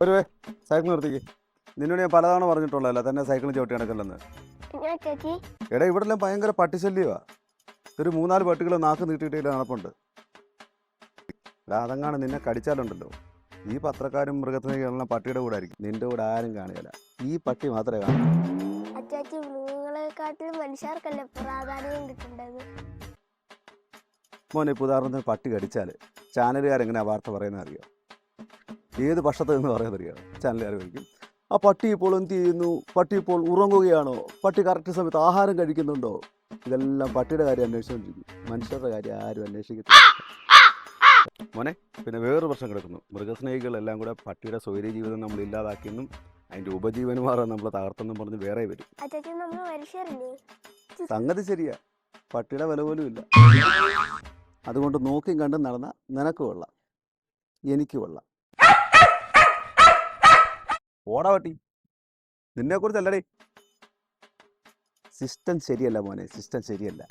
ഒരു സൈക്കിൾ നിർത്തിക്ക്. നിന്നോട് ഞാൻ പലതവണ പറഞ്ഞിട്ടുള്ളതല്ല തന്നെ സൈക്കിൾ ചവിട്ടി നടക്കല്ലെന്ന്. എടാ ഇവിടെ എല്ലാം ഭയങ്കര പട്ടിശല്യമാ ഒരു മൂന്നാൽ പട്ടികൾ നാക്ക് നീട്ടിയിട്ട് നടപ്പുണ്ട്. എടാ അതങ്ങാണ് നിന്നെ കടിച്ചാലുണ്ടല്ലോ. ഈ പത്രക്കാരും മൃഗത്തിനെല്ലാം പട്ടിയുടെ കൂടെ ആയിരിക്കും. നിന്റെ കൂടെ ആരും കാണുകയില്ല ഈ പട്ടി മാത്രമേ കാണൂ. മനുഷ്യർക്കല്ലേ പ്രാധാന്യം കിട്ടേണ്ടത്? മോനെ ഉദാഹരണത്തിന് പട്ടി കടിച്ചാൽ ചാനലുകാരെങ്ങനെയാ വാർത്ത പറയുന്നത് അറിയോ? ഏത് പക്ഷത്ത് എന്ന് പറയുന്നത് അറിയോ ആരോപിക്കും ആ പട്ടി ഇപ്പോൾ എന്ത് ചെയ്യുന്നു? പട്ടി ഇപ്പോൾ ഉറങ്ങുകയാണോ? പട്ടി കറക്റ്റ് സമയത്ത് ആഹാരം കഴിക്കുന്നുണ്ടോ? ഇതെല്ലാം പട്ടിയുടെ കാര്യം അന്വേഷിച്ചുകൊണ്ടിരിക്കും. മനുഷ്യരുടെ കാര്യം ആരും അന്വേഷിക്കത്തില്ല. മോനെ പിന്നെ വേറൊരു പ്രശ്നം കിടക്കുന്നു. മൃഗസ്നേഹികളെല്ലാം കൂടെ പട്ടിയുടെ സ്വൈര്യ ജീവിതം നമ്മൾ ഇല്ലാതാക്കിയെന്നും അതിന്റെ ഉപജീവനമാറാൻ നമ്മൾ തകർത്തെന്നും പറഞ്ഞ് വേറെ വരും. സംഗതി ശരിയാ. പട്ടിയുടെ വില പോലും ഇല്ല. അതുകൊണ്ട് നോക്കിയും കണ്ടും നടന്ന നിനക്ക് കൊള്ളാം. എനിക്ക് കൊള്ളാം. ഓടാ പട്ടി. നിന്നെ കുറിച്ചല്ലടേ സിസ്റ്റം ശരിയല്ല മോനെ സിസ്റ്റം ശരിയല്ല.